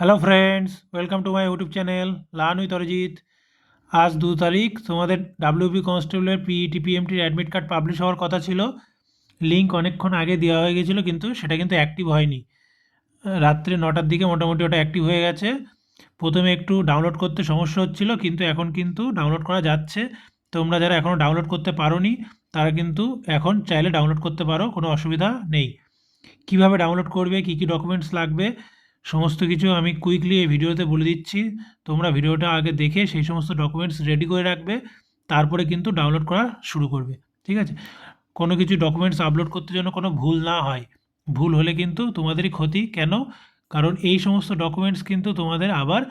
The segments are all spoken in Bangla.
Hello friends welcome to my YouTube channel learn with Arijit আজ দু তারিখ, তোমাদের ডাব্লিউবি কনস্টেবলের পিইটি পিএমটির অ্যাডমিট কার্ড পাবলিশ হওয়ার কথা ছিল। লিঙ্ক অনেকক্ষণ আগে দেওয়া হয়ে গেছিল, কিন্তু সেটা কিন্তু অ্যাক্টিভ হয়নি। রাত্রে নটার দিকে মোটামুটি ওটা অ্যাক্টিভ হয়ে গেছে। প্রথমে একটু ডাউনলোড করতে সমস্যা হচ্ছিল, কিন্তু এখন কিন্তু ডাউনলোড করা যাচ্ছে। তোমরা যারা এখনও ডাউনলোড করতে পারোনি, তারা কিন্তু এখন চাইলে ডাউনলোড করতে পারো, কোনো অসুবিধা নেই। কীভাবে ডাউনলোড করবে, কী কী ডকুমেন্টস লাগবে সমস্ত কিছু আমি কুইকলি এই ভিডিওতে বলে দিচ্ছি। তোমরা ভিডিওটা আগে দেখে সেই সমস্ত ডকুমেন্টস রেডি করে রাখবে, তারপরে কিন্তু ডাউনলোড করা শুরু করবে, ঠিক আছে? কোনো কিছু ডকুমেন্টস আপলোড করতে যেন কোনো ভুল না হয়। ভুল হলে কিন্তু তোমাদেরই ক্ষতি। কেন? কারণ এই সমস্ত ডকুমেন্টস কিন্তু তোমাদের আবার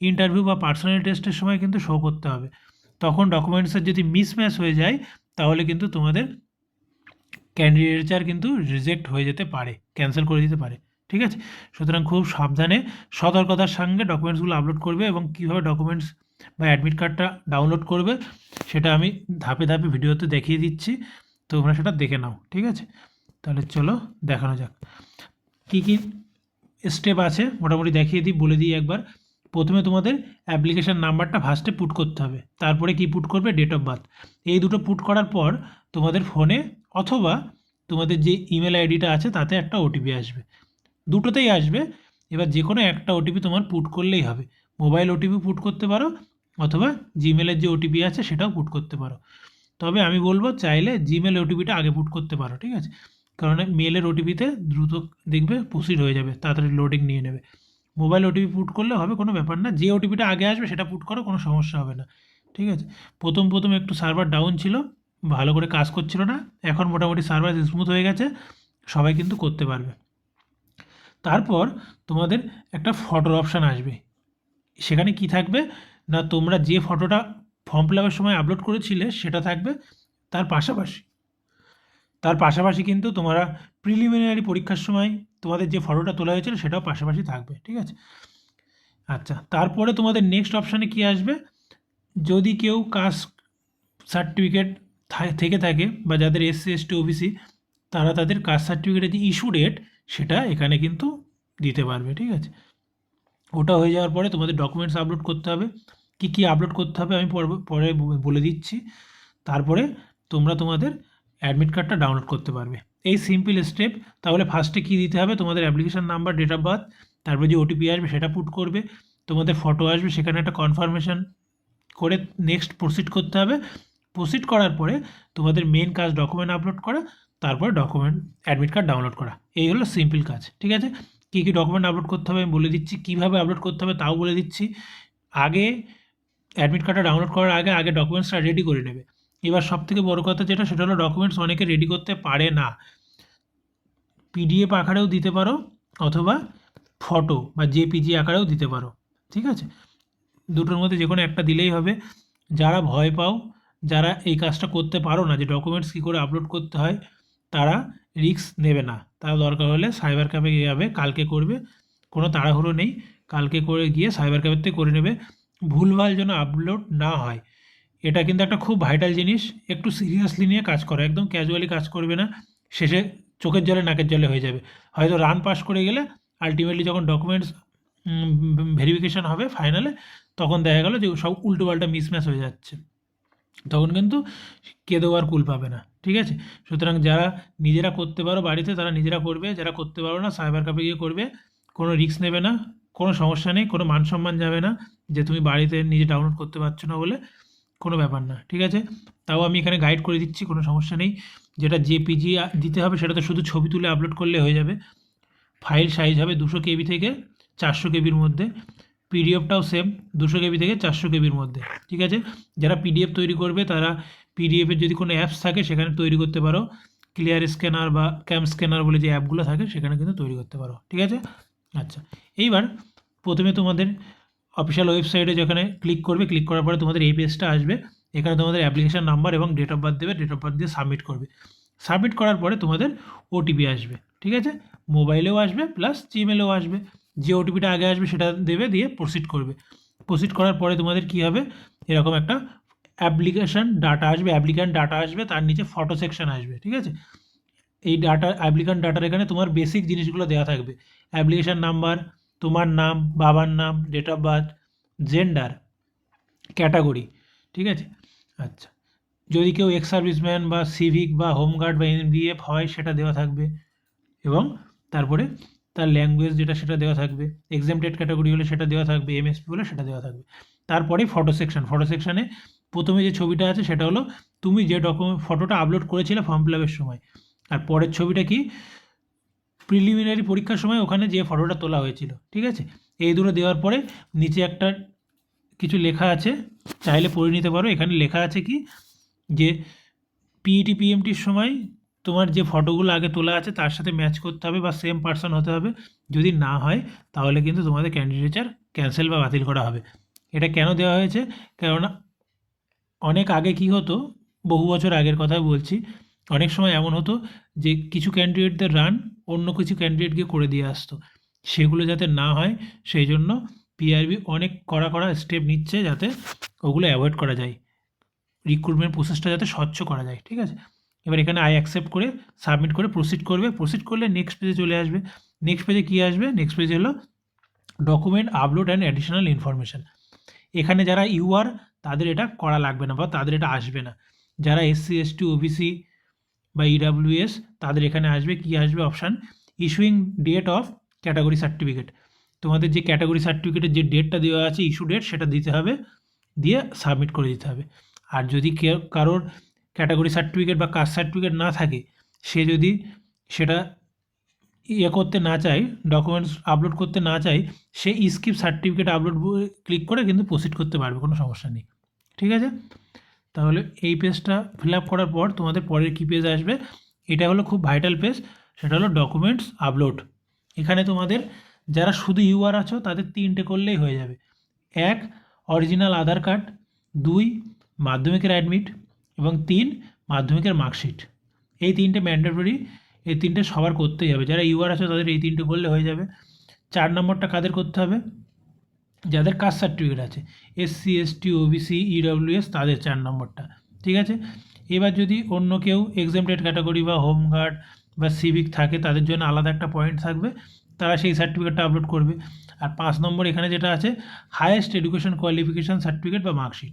ইন্টারভিউ বা পার্সোনাল টেস্টের সময় কিন্তু শো করতে হবে। তখন ডকুমেন্টসের যদি মিসম্যাচ হয়ে যায়, তাহলে কিন্তু তোমাদের ক্যান্ডিডেটচার কিন্তু রিজেক্ট হয়ে যেতে পারে ক্যান্সেল করে দিতে পারে। ঠিক আছে? সুতরাং খুব সাবধানে সতর্কতার সঙ্গে ডকুমেন্টসগুলো আপলোড করবে এবং কীভাবে ডকুমেন্টস বা অ্যাডমিট কার্ডটা ডাউনলোড করবে, সেটা আমি ধাপে ধাপে ভিডিওতে দেখিয়ে দিচ্ছি। তোমরা সেটা দেখে নাও, ঠিক আছে? তাহলে চলো দেখানো যাক। কী কী স্টেপ আছে? মোটামুটি দেখিয়ে দিই, বলে দিই একবার। প্রথমে তোমাদের অ্যাপ্লিকেশান নাম্বারটা ফার্স্টে পুট করতে হবে। তারপরে কি পুট করবে? ডেট অফ বার্থ এই দুটো পুট করার পর তোমাদের ফোনে অথবা তোমাদের যে ইমেল আইডিটা আছে, তাতে একটা ওটিপি আসবে। দুটোতেই আসবে। এবার যে কোনো একটা ওটিপি তোমার পুট করলেই হবে। মোবাইল ওটিপি পুট করতে পারো অথবা জিমেলের যে ওটিপি আছে সেটাও পুট করতে পারো। তবে আমি বলব চাইলে জিমেল ওটিপিটা আগে পুট করতে পারো, ঠিক আছে? কারণ মেলের ওটিপিতে দ্রুত দেখবে প্রসিড হয়ে যাবে, তাড়াতাড়ি লোডিং নিয়ে নেবে। মোবাইল ওটিপি পুট করলে হবে কোনো ব্যাপার না, যে ওটিপিটা আগে আসবে সেটা পুট করো, কোনো সমস্যা হবে না, ঠিক আছে? প্রথম প্রথম একটু সার্ভার ডাউন ছিল, ভালো করে কাজ করছিল না, এখন মোটামুটি সার্ভার স্মুথ হয়ে গেছে, সবাই কিন্তু করতে পারবে। তারপর তোমাদের একটা ফটোর অপশান আসবে। সেখানে কি থাকবে? না, তোমরা যে ফটোটা ফর্ম ফিল আপের সময় আপলোড করেছিলে, সেটা থাকবে তার পাশাপাশি। তার পাশাপাশি কিন্তু তোমরা প্রিলিমিনারি পরীক্ষার সময় তোমাদের যে ফটোটা তোলা হয়েছিল, সেটাও পাশাপাশি থাকবে, ঠিক আছে? আচ্ছা তারপরে তোমাদের নেক্সট অপশানে কি আসবে? যদি কেউ কাস্ট সার্টিফিকেট থেকে থাকে বা যাদের এসসি এসটি ওবিসি তারা তাদের কাস্ট সার্টিফিকেটের যে ইস্যু ডেট সেটা এখানে কিন্তু দিতে পারবে, ঠিক আছে? ওটা হয়ে যাওয়ার পরে তোমাদের ডকুমেন্টস আপলোড করতে হবে। কী কী আপলোড করতে হবে আমি পরে বলে দিচ্ছি। তারপরে তোমরা তোমাদের অ্যাডমিট কার্ডটা ডাউনলোড করতে পারবে। এই সিম্পল স্টেপ তাহলে ফার্স্টে কী দিতে হবে? তোমাদের application number date of birth তারপরে যে ওটিপি আসবে সেটা পুট করবে। তোমাদের ফটো আসবে, সেখানে একটা কনফার্মেশন করে নেক্সট প্রসিড করতে হবে। প্রসিড করার পরে তোমাদের মেন কাজ ডকুমেন্ট আপলোড করা। তারপরে ডকুমেন্ট অ্যাডমিট কার্ড ডাউনলোড করা। এই হলো সিম্পল কাজ, ঠিক আছে? কী কী ডকুমেন্ট আপলোড করতে হবে আমি বলে দিচ্ছি, কীভাবে আপলোড করতে হবে তাও বলে দিচ্ছি। আগে অ্যাডমিট কার্ডটা ডাউনলোড করার আগে আগে ডকুমেন্টসটা রেডি করে নেবে। এবার সব থেকে বড়ো কথা যেটা, সেটা হলো ডকুমেন্টস অনেকে রেডি করতে পারে না। পিডিএফ আকারেও দিতে পারো অথবা ফটো বা জেপিজি আকারেও দিতে পারো, ঠিক আছে? দুটোর মধ্যে যে কোনো একটা দিলেই হবে। যারা ভয় পাও, যারা এই কাজটা করতে পারো না, যে ডকুমেন্টস কী করে আপলোড করতে হয় তারা রিস্ক নেবে না। তারা দরকার হলে সাইবার ক্যাফে যাবে, কালকে করবে, কোনো তাড়াহুড়ো নেই। কালকে করে গিয়ে সাইবার ক্যাফের থেকে করে নেবে। ভুলভাল যেন আপলোড না হয়। এটা কিন্তু একটা খুব ভাইটাল জিনিস। একটু সিরিয়াসলি নিয়ে কাজ করো। একদম ক্যাজুয়ালি কাজ করবে না। শেষে চোখের জলে, নাকের জলে হয়ে যাবে। হয়তো রান পাস করে গেলে আলটিমেটলি যখন ডকুমেন্টস ভেরিফিকেশান হবে ফাইনালে তখন দেখা গেলো যে সব উল্টোপাল্টা মিসম্যাচ হয়ে যাচ্ছে। তখন কিন্তু কেঁদেও আর কুল পাবে না। ঠিক আছে? সুতরাং যারা নিজেরা করতে পারো বাড়িতে, তারা নিজেরা করবে। যারা করতে পারো না সাইবার ক্যাফে গিয়ে করবে। কোনো রিস্ক নেবে না, কোনো সমস্যা নেই, কোনো মান সম্মান যাবে না যে তুমি বাড়িতে নিজে ডাউনলোড করতে পারছ না বলে কোনো ব্যাপার না, ঠিক আছে? তাও আমি এখানে গাইড করে দিচ্ছি, কোনো সমস্যা নেই। যেটা জেপিজি দিতে হবে সেটা তো শুধু ছবি তুলে আপলোড করলে হয়ে যাবে। ফাইল সাইজ হবে দুশো কেবি থেকে চারশো কেবির মধ্যে। পিডিএফটাও সেম দুশো কেবি থেকে চারশো কেবির মধ্যে, ঠিক আছে? যারা পিডিএফ তৈরি করবে, তারা পিডিএফের যদি কোনো অ্যাপস থাকে, সেখানে তৈরি করতে পারো। ক্লিয়ার স্ক্যানার বা ক্যাম স্ক্যানার বলে যে অ্যাপগুলো থাকে, সেখানে কিন্তু তৈরি করতে পারো। ঠিক আছে? আচ্ছা এইবার প্রথমে তোমাদের অফিসিয়াল ওয়েবসাইটে যেখানে ক্লিক করবে ক্লিক করার পরে তোমাদের পেজটা আসবে। এখানে তোমাদের অ্যাপ্লিকেশান নাম্বার এবং ডেট অফ বার্থ দেবে ডেট অফ বার্থ দিয়ে সাবমিট করবে। সাবমিট করার পরে তোমাদের ওটিপি আসবে। ঠিক আছে? মোবাইলেও আসবে প্লাস জিমেলেও আসবে। যে ওটিপিটা আগে আসবে, সেটা দেবে, দিয়ে প্রসিড করবে। প্রসিড করার পরে তোমাদের কী হবে? এরকম একটা অ্যাপ্লিকেশান ডাটা আসবে অ্যাপ্লিক্যান্ট ডাটা আসবে, তার নিচে ফটো সেকশন আসবে, ঠিক আছে? এই ডাটা অ্যাপ্লিক্যান্ট ডাটার এখানে তোমার বেসিক জিনিসগুলো দেওয়া থাকবে। অ্যাপ্লিকেশান নাম্বার, তোমার নাম, বাবার নাম date of birth gender category ঠিক আছে? আচ্ছা যদি কেউ এক্স সার্ভিসম্যান বা সিভিক বা হোমগার্ড বা এনবিএফ হয়, সেটা দেওয়া থাকবে। এবং তারপরে তার ল্যাঙ্গুয়েজ যেটা, সেটা দেওয়া থাকবে। এক্সামটেড ক্যাটাগরি হলে সেটা দেওয়া থাকবে এমএসপি হলে সেটা দেওয়া থাকবে। তারপরে ফটো সেকশন ফটো সেকশানে প্রথমে যে ছবিটা আছে সেটা হলো তুমি যে ডকুমেন্ট ফটোটা আপলোড করেছিলে ফর্ম ফিল আপের সময়। আর পরের ছবিটা কি? প্রিলিমিনারি পরীক্ষার সময় ওখানে যে ফটোটা তোলা হয়েছিল, ঠিক আছে? এই দুটো দেওয়ার পরে নিচে একটা কিছু লেখা আছে, চাইলে পড়ে নিতে পারো। এখানে লেখা আছে কি? যে পিইটি পিএমটির সময় তোমার যে ফটোগুলো আগে তোলা আছে তার সাথে ম্যাচ করতে হবে বা সেম পার্সন হতে হবে। যদি না হয়, তাহলে কিন্তু তোমাদের ক্যান্ডিডেচার ক্যান্সেল বা বাতিল করা হবে। এটা কেন দেওয়া হয়েছে? কেননা অনেক আগে কি হতো? বহু বছর আগের কথা বলছি। অনেক সময় এমন হতো যে, কিছু ক্যান্ডিডেটদের রান অন্য কিছু ক্যান্ডিডেটকে করে দিয়ে আসতো। সেগুলো যাতে না হয়, সেই জন্য পিআরবি অনেক কড়া কড়া স্টেপ নিচ্ছে যাতে ওগুলো অ্যাভয়েড করা যায়। রিক্রুটমেন্ট প্রসেসটা যাতে স্বচ্ছ করা যায়, ঠিক আছে? এবার এখানে আই অ্যাকসেপ্ট করে সাবমিট করে প্রসিড করবে। প্রসিড করলে নেক্সট পেজে চলে আসবে। নেক্সট পেজে কী আসবে? নেক্সট পেজে হলো document upload and additional information এখানে যারা ইউআর তাদের এটা করা লাগবে না বা তাদের এটা আসবে না। যারা এসসি এসটি ওবিসি বা ইডাব্লিউএস তাদের এখানে আসবে। কি আসবে? Option issuing date of category certificate তোমাদের যে ক্যাটাগরি সার্টিফিকেটের যে ডেটটা দেওয়া আছে ইস্যু ডেট সেটা দিতে হবে, দিয়ে সাবমিট করে দিতে হবে। আর যদি কেউ, কারোর ক্যাটাগরি সার্টিফিকেট বা কাস্ট সার্টিফিকেট না থাকে, সে যদি সেটা ইয়ে করতে না চায় ডকুমেন্টস আপলোড করতে না চায়, সে স্কিপ সার্টিফিকেট আপলোড ক্লিক করে কিন্তু প্রসিড করতে পারবে, কোনো সমস্যা নেই। ঠিক আছে? তাহলে এই পেজটা ফিল আপ করার পর তোমাদের পরের কী পেজ আসবে? এটা হলো খুব ভাইটাল পেজ সেটা হলো ডকুমেন্টস আপলোড এখানে তোমাদের যারা শুধু ইউআর আছো, তাদের তিনটে করলেই হয়ে যাবে। এক অরিজিনাল আধার কার্ড দুই, মাধ্যমিকের অ্যাডমিট এবং তিন, মাধ্যমিকের মার্কশিট এই তিনটে ম্যান্ডেটরি এই তিনটে সবার করতেই হবে। যারা ইউআর আছে, তাদের এই তিনটে করলে হয়ে যাবে। চার নম্বরটা কাদের করতে হবে? যাদের কাস্ট সার্টিফিকেট আছে এসসি এসটি ওবিসি ইডব্লিউএস তাদের চার নম্বরটা, ঠিক আছে? এবার যদি অন্য কেউ এক্সামটেড ক্যাটাগরি বা হোমগার্ড বা সিভিক থাকে, তাদের জন্য আলাদা একটা পয়েন্ট থাকবে, তারা সেই সার্টিফিকেটটা আপলোড করবে। আর পাঁচ নম্বর এখানে যেটা আছে হায়েস্ট এডুকেশন কোয়ালিফিকেশান সার্টিফিকেট বা মার্কশিট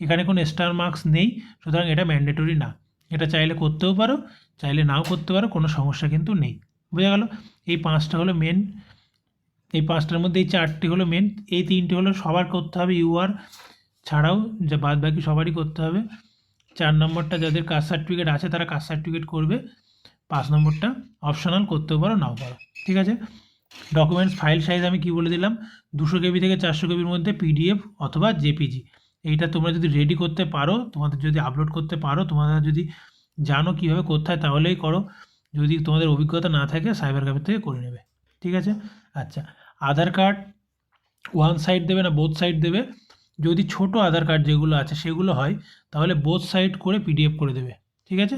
এখানে কোনো স্টার মার্কস নেই, সুতরাং এটা ম্যান্ডেটরি না। এটা চাইলে করতেও পারো, চাইলে নাও করতে পারো, কোনো সমস্যা কিন্তু নেই। বোঝা গেল? এই পাঁচটা হলো মেন এই পাঁচটার মধ্যে এই চারটি হলো মেন এই তিনটি হলো সবার করতে হবে ইউআর ছাড়াও যা বাদ বাকি সবারই করতে হবে। চার নম্বরটা যাদের কাস্ট সার্টিফিকেট আছে তারা কাস্ট সার্টিফিকেট করবে। পাঁচ নম্বরটা অপশনাল করতেও পারো, নাও পারো। ঠিক আছে? ডকুমেন্টস ফাইল সাইজ আমি কি বলে দিলাম? দুশো কেবি থেকে চারশো কেবির মধ্যে পিডিএফ অথবা জেপিজি এইটা তোমরা যদি রেডি করতে পারো, তোমাদের যদি আপলোড করতে পারো তোমরা যদি জানো কীভাবে হয় তাহলেই করো। যদি তোমাদের অভিজ্ঞতা না থাকে সাইবার ক্যাফে থেকে করে নেবে। ঠিক আছে? আচ্ছা। আধার কার্ড ওয়ান সাইড দেবে না বোথ সাইড দেবে। যদি ছোট আধার কার্ড যেগুলো আছে সেগুলো হয়, তাহলে বোথ সাইড করে পিডিএফ করে দেবে, ঠিক আছে?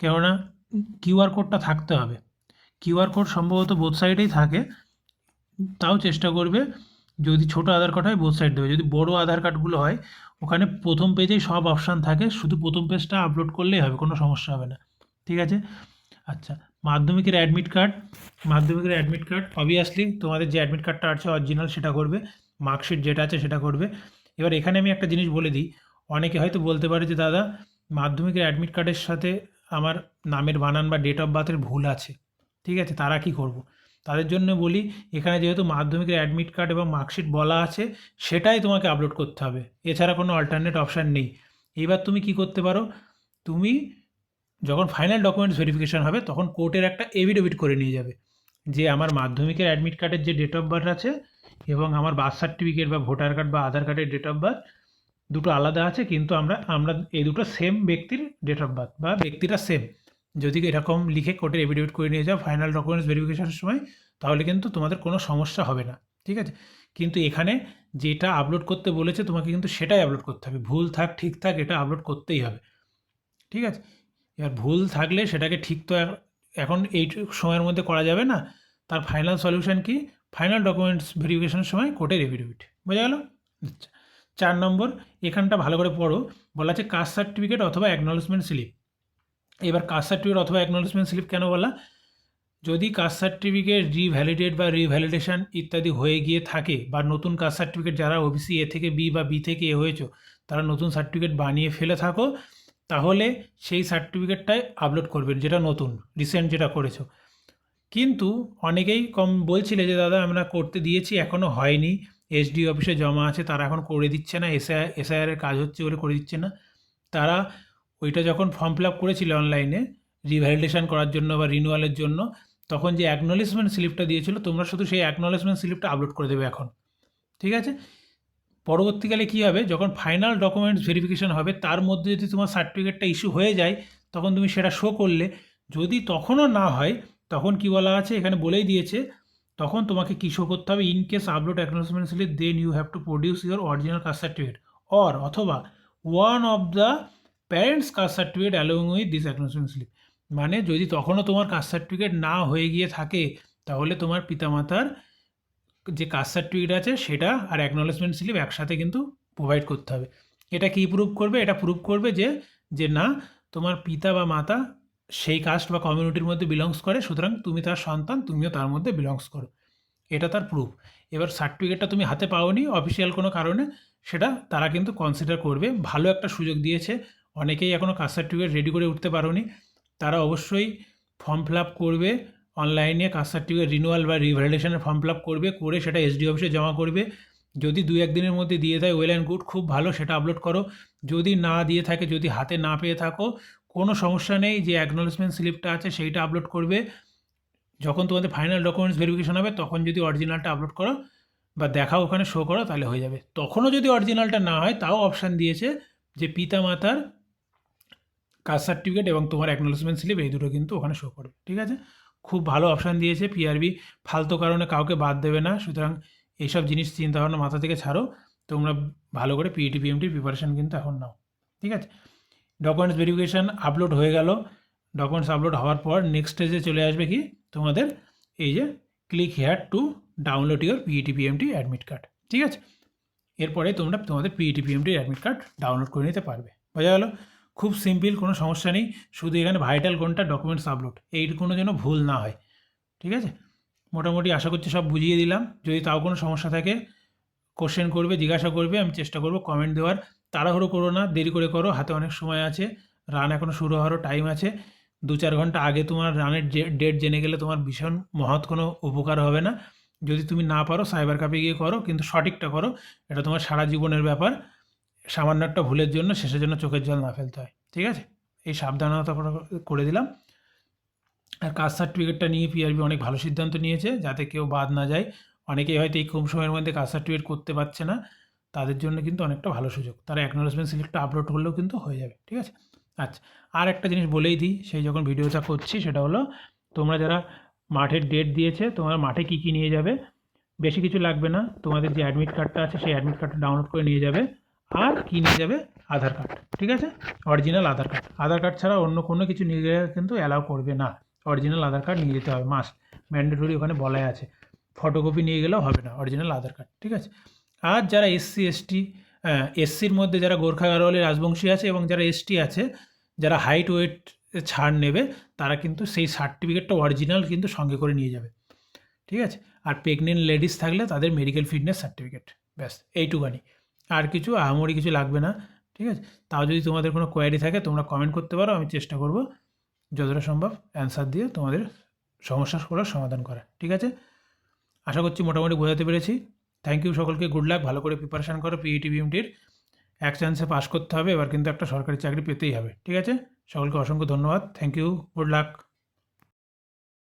কেননা কিউআর কোডটা থাকতে হবে। কিউআর কোড সম্ভবত বোথ সাইডেই থাকে, তাও চেষ্টা করবে যদি ছোটো আধার কার্ড হয় বোথ সাইড দেবে। যদি বড় আধার কার্ডগুলো হয়, ওখানে প্রথম পেজেই সব অপশান থাকে, শুধু প্রথম পেজটা আপলোড করলেই হবে, কোনো সমস্যা হবে না, ঠিক আছে? আচ্ছা মাধ্যমিকের অ্যাডমিট কার্ড মাধ্যমিকের অ্যাডমিট কার্ড অবভিয়াসলি তোমাদের যে অ্যাডমিট কার্ডটা আছে অরিজিনাল সেটা করবে মার্কশিট যেটা আছে সেটা করবে। এবার এখানে আমি একটা জিনিস বলে দিই, অনেকে হয়তো বলতে পারে যে, দাদা, মাধ্যমিকের অ্যাডমিট কার্ডের সাথে আমার নামের বানান বা ডেট অফ বার্থের ভুল আছে, ঠিক আছে, তারা কি করব। তাদের জন্য বলি, এখানে যেহেতু মাধ্যমিকের অ্যাডমিট কার্ড এবং মার্কশিট বলা আছে, সেটাই তোমাকে আপলোড করতে হবে। এছাড়া কোনো অল্টারনেট অপশান নেই। এইবার তুমি কি করতে পারো? তুমি যখন ফাইনাল ডকুমেন্টস ভেরিফিকেশান হবে, তখন কোর্টের একটা এভিডেভিট করে নিয়ে যাবে যে আমার মাধ্যমিকের অ্যাডমিট কার্ডের যে ডেট অফ বার্থ আছে এবং আমার বার্থ সার্টিফিকেট বা ভোটার কার্ড বা আধার কার্ডের ডেট অফ বার্থ দুটো আলাদা আছে, কিন্তু আমরা আমরা এই দুটো সেম ব্যক্তির ডেট অফ বার্থ বা ব্যক্তিটা সেম যদি এরকম লিখে কোর্টের এভিডেভিট করে নিয়ে যাও ফাইনাল ডকুমেন্টস ভেরিফিকেশনের সময়, তাহলে কিন্তু তোমাদের কোনো সমস্যা হবে না, ঠিক আছে? কিন্তু এখানে যেটা আপলোড করতে বলেছে, তোমাকে কিন্তু সেটাই আপলোড করতে হবে। ভুল থাক, ঠিক থাক, এটা আপলোড করতেই হবে, ঠিক আছে? এবার ভুল থাকলে সেটাকে ঠিক তো এখন এই সময়ের মধ্যে করা যাবে না। তার ফাইনাল সলিউশন কি? ফাইনাল ডকুমেন্টস ভেরিফিকেশনের সময় কোর্টের এভিডেভিট বোঝা গেল? আচ্ছা। চার নম্বর, এখানটা ভালো করে পড়ো। বলা আছে কাস্ট সার্টিফিকেট অথবা অ্যাকনলেজমেন্ট স্লিপ এবার কাস্ট সার্টিফিকেট অথবা অ্যাকনলেজমেন্ট স্লিপ কেন বলা? যদি কাস্ট সার্টিফিকেট রিভ্যালিডেট বা রিভ্যালিডেশন ইত্যাদি হয়ে গিয়ে থাকে বা নতুন কাস্ট সার্টিফিকেট যারা ওবিসি এ থেকে বি বা বি থেকে এ হয়েছো, তারা নতুন সার্টিফিকেট বানিয়ে ফেলে থাকো। তাহলে সেই সার্টিফিকেটটাই আপলোড করবেন, যেটা নতুন রিসেন্ট যেটা করেছ। কিন্তু অনেকেই কম বলছিলে যে, দাদা, আমরা করতে দিয়েছি এখনও হয়নি। এসডি অফিসে জমা আছে, তারা এখন করে দিচ্ছে না এসআই এসআইআরের কাজ হচ্ছে বলে করে দিচ্ছে না। তারা ওইটা যখন ফর্ম ফিল আপ করেছিল অনলাইনে রিভ্যালিডেশন করার জন্য বা রিনিউয়ালের জন্য, তখন যে অ্যাকনোলেজমেন্ট স্লিপটা দিয়েছিল, তোমরা শুধু সেই অ্যাকনোলেজমেন্ট স্লিপটা আপলোড করে দেবে এখন। ঠিক আছে? পরবর্তীকালে কী হবে? যখন ফাইনাল ডকুমেন্টস ভেরিফিকেশন হবে, তার মধ্যে যদি তোমার সার্টিফিকেটটা ইস্যু হয়ে যায়, তখন তুমি সেটা শো করলে। যদি তখনও না হয়, তখন কি বলা আছে? এখানে বলেই দিয়েছে, তখন তোমাকে কী শো করতে হবে? In case upload acknowledgement slip then you have to produce your original caste certificate or অথবা one of the parents caste certificate along with this acknowledgement slip মানে যদি তখনও তোমার কাস্ট সার্টিফিকেট না হয়ে গিয়ে থাকে, তাহলে তোমার পিতামাতার যে কাস্ট সার্টিফিকেট আছে সেটা আর অ্যাকনোলেজমেন্ট স্লিপ একসাথে কিন্তু প্রোভাইড করতে হবে। এটা কী প্রুভ করবে? এটা প্রুভ করবে যে যে না, তোমার পিতা বা মাতা সেই কাস্ট বা কমিউনিটির মধ্যে বিলংস করে, সুতরাং তুমি তার সন্তান, তুমিও তার মধ্যে বিলংস করো। এটা তার প্রুফ এবার সার্টিফিকেটটা তুমি হাতে পাওনি অফিসিয়াল কোনো কারণে, সেটা তারা কিন্তু কনসিডার করবে। ভালো একটা সুযোগ দিয়েছে। অনেকেই এখনও কাস্ট সার্টিফিকেট রেডি করে উঠতে পারোনি। তারা অবশ্যই ফর্ম ফিল আপ করবে। অনলাইনে কাস্ট সার্টিফিকেট রিনুয়াল বা রিভ্যালিডেশনের ফর্ম ফিল আপ করবে, করে সেটা এসডি অফিসে জমা করবে। যদি দুই একদিনের মধ্যে দিয়ে দেয় ওয়েল অ্যান্ড গুড খুব ভালো, সেটা আপলোড করো। যদি না দিয়ে থাকে, যদি হাতে না পেয়ে থাকো, কোনো সমস্যা নেই, যে অ্যাকনোলেজমেন্ট স্লিপটা আছে, সেইটা আপলোড করবে। যখন তোমাদের ফাইনাল ডকুমেন্টস ভেরিফিকেশন হবে, তখন যদি অরিজিনালটা আপলোড করো বা দেখাও ওখানে শো করো, তাহলে হয়ে যাবে। তখনও যদি অরিজিনালটা না হয়, তাও অপশান দিয়েছে যে পিতা মাতার কাস্ট সার্টিফিকেট এবং তোমার অ্যাকনোলেজমেন্ট স্লিপ এই দুটো কিন্তু ওখানে শো করবে। ঠিক আছে? খুব ভালো অপশান দিয়েছে পিআরবি ফালতু কারণে কাউকে বাদ দেবে না। সুতরাং এইসব জিনিস চিন্তাভাবনা মাথা থেকে ছাড়ো। তোমরা ভালো করে পিইটি পিএমটির প্রিপারেশান কিন্তু এখন নাও। ঠিক আছে? ডকুমেন্টস ভেরিফিকেশান আপলোড হয়ে গেল। ডকুমেন্টস আপলোড হওয়ার পর নেক্সট স্টেজে চলে আসবে কি? তোমাদের এই যে click here to download your PET PMT admit card ঠিক আছে? এরপরে তোমরা তোমাদের PET PMT admit card download করে নিতে পারবে। বোঝা গেলো? খুব সিম্পল কোনো সমস্যা নেই। শুধু এখানে ভাইটাল কোনটা? ডকুমেন্টস আপলোড এইটুকুনো যেন ভুল না হয়। ঠিক আছে? মোটামুটি আশা করছি সব বুঝিয়ে দিলাম। যদি তাও কোনো সমস্যা থাকে কোশ্চেন করবে, জিজ্ঞাসা করবে, আমি চেষ্টা করব কমেন্ট দেওয়ার। তাড়াহুড়ো করো না, দেরি করে করো, হাতে অনেক সময় আছে। রান এখনও শুরু হওয়ারও টাইম আছে। দু চার ঘণ্টা আগে তোমার রানের ডেট জেনে গেলে তোমার ভীষণ মহৎ কোনো উপকার হবে না। যদি তুমি না পারো সাইবার কাপে গিয়ে করো, কিন্তু সঠিকটা করো, এটা তোমার সারা জীবনের ব্যাপার। সামান্য একটা ভুলের জন্য শেষের জন্য চোখের জল না ফেলতে হয়, ঠিক আছে? এই সাবধানতা করে দিলাম। আর কাস্ট সার্টিফিকেটটা নিয়ে পিআরবি অনেক ভালো সিদ্ধান্ত নিয়েছে, যাতে কেউ বাদ না যায়। অনেকেই হয়তো এই কম সময়ের মধ্যে কাস্ট সার্টিফিকেট করতে পারছে না। তাদের জন্য কিন্তু অনেকটা ভালো সুযোগ। তারা অ্যাকনোলেজমেন্ট সিলেক্টটা আপলোড করলেও কিন্তু হয়ে যাবে, ঠিক আছে? আচ্ছা আর একটা জিনিস বলেই দিই, সেই যখন ভিডিওটা করছি সেটা হলো, তোমরা যারা মাঠের ডেট দিয়েছে, তোমরা মাঠে কী কী নিয়ে যাবে? বেশি কিছু লাগবে না। তোমাদের যে অ্যাডমিট কার্ডটা আছে, সেই অ্যাডমিট কার্ডটা ডাউনলোড করে নিয়ে যাবে। আর কী নিয়ে যাবে? আধার কার্ড, ঠিক আছে? Original Aadhaar card. Aadhaar card ছাড়া অন্য কোনো কিছু নিয়ে গেলে কিন্তু অ্যালাউ করবে না। অরিজিনাল আধার কার্ড নিয়ে যেতে হবে মাস্ট ম্যান্ডেটরি ওখানে বলাই আছে। ফটোকপি নিয়ে গেলেও হবে না, অরিজিনাল আধার কার্ড, ঠিক আছে? আর যারা এসসি, এসটি এসসির মধ্যে যারা গোর্খা গারোয়ালি রাজবংশী আছে এবং যারা এসটি আছে, যারা হাইট ওয়েট ছাড় নেবে, তারা কিন্তু সেই সার্টিফিকেটটা অরিজিনাল কিন্তু সঙ্গে করে নিয়ে যাবে, ঠিক আছে? আর প্রেগনেন্ট লেডিস থাকলে তাদের মেডিকেল ফিটনেস সার্টিফিকেট ব্যাস এইটুকানি আর কিছু, আহামরি কিছু লাগবে না, ঠিক আছে? তাও যদি তোমাদের কোনো কোয়ারি থাকে, তোমরা কমেন্ট করতে পারো, আমি চেষ্টা করব যতটা সম্ভব অ্যান্সার দিয়ে তোমাদের সমস্যাগুলোর সমাধান করা ঠিক আছে? আশা করছি মোটামুটি বোঝাতে পেরেছি। থ্যাংক ইউ সকলকে গুড লাক ভালো করে প্রিপারেশান করো পিইটি বিএমটির এক চান্সে পাস করতে হবে, এবার কিন্তু একটা সরকারি চাকরি পেতেই হবে, ঠিক আছে? সকলকে অসংখ্য ধন্যবাদ। Thank you good luck